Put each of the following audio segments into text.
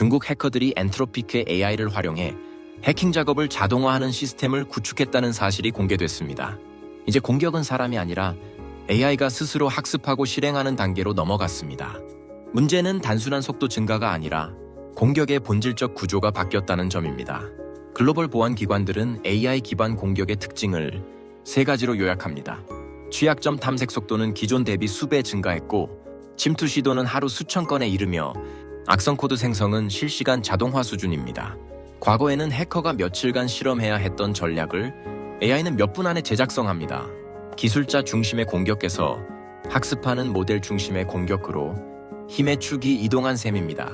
중국 해커들이 엔트로피크의 AI를 활용해 해킹 작업을 자동화하는 시스템을 구축했다는 사실이 공개됐습니다. 이제 공격은 사람이 아니라 AI가 스스로 학습하고 실행하는 단계로 넘어갔습니다. 문제는 단순한 속도 증가가 아니라 공격의 본질적 구조가 바뀌었다는 점입니다. 글로벌 보안 기관들은 AI 기반 공격의 특징을 세 가지로 요약합니다. 취약점 탐색 속도는 기존 대비 수배 증가했고 침투 시도는 하루 수천 건에 이르며 악성 코드 생성은 실시간 자동화 수준입니다. 과거에는 해커가 며칠간 실험해야 했던 전략을 AI는 몇 분 안에 제작성합니다. 기술자 중심의 공격에서 학습하는 모델 중심의 공격으로 힘의 축이 이동한 셈입니다.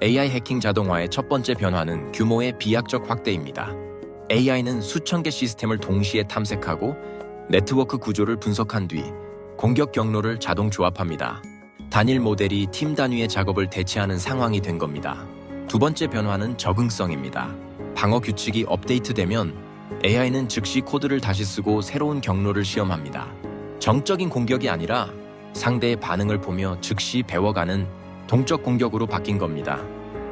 AI 해킹 자동화의 첫 번째 변화는 규모의 비약적 확대입니다. AI는 수천 개 시스템을 동시에 탐색하고 네트워크 구조를 분석한 뒤 공격 경로를 자동 조합합니다. 단일 모델이 팀 단위의 작업을 대체하는 상황이 된 겁니다. 두 번째 변화는 적응성입니다. 방어 규칙이 업데이트되면 AI는 즉시 코드를 다시 쓰고 새로운 경로를 시험합니다. 정적인 공격이 아니라 상대의 반응을 보며 즉시 배워가는 동적 공격으로 바뀐 겁니다.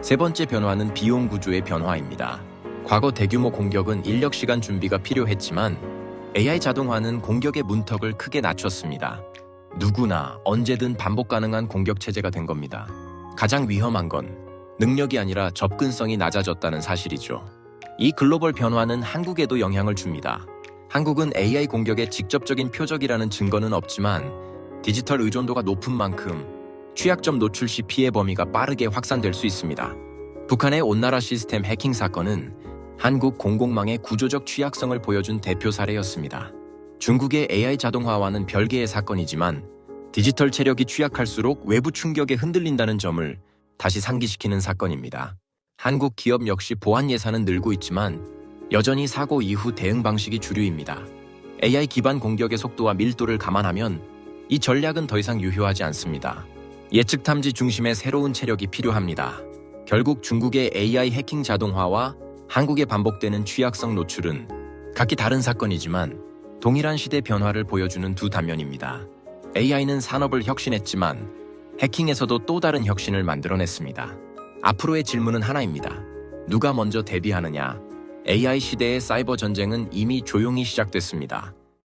세 번째 변화는 비용 구조의 변화입니다. 과거 대규모 공격은 인력 시간 준비가 필요했지만 AI 자동화는 공격의 문턱을 크게 낮췄습니다. 누구나 언제든 반복 가능한 공격 체제가 된 겁니다. 가장 위험한 건 능력이 아니라 접근성이 낮아졌다는 사실이죠. 이 글로벌 변화는 한국에도 영향을 줍니다. 한국은 AI 공격의 직접적인 표적이라는 증거는 없지만 디지털 의존도가 높은 만큼 취약점 노출 시 피해 범위가 빠르게 확산될 수 있습니다. 북한의 온나라 시스템 해킹 사건은 한국 공공망의 구조적 취약성을 보여준 대표 사례였습니다. 중국의 AI 자동화와는 별개의 사건이지만 디지털 체력이 취약할수록 외부 충격에 흔들린다는 점을 다시 상기시키는 사건입니다. 한국 기업 역시 보안 예산은 늘고 있지만 여전히 사고 이후 대응 방식이 주류입니다. AI 기반 공격의 속도와 밀도를 감안하면 이 전략은 더 이상 유효하지 않습니다. 예측 탐지 중심의 새로운 체력이 필요합니다. 결국 중국의 AI 해킹 자동화와 한국의 반복되는 취약성 노출은 각기 다른 사건이지만 동일한 시대 변화를 보여주는 두 단면입니다. AI는 산업을 혁신했지만 해킹에서도 또 다른 혁신을 만들어냈습니다. 앞으로의 질문은 하나입니다. 누가 먼저 대비하느냐? AI 시대의 사이버 전쟁은 이미 조용히 시작됐습니다.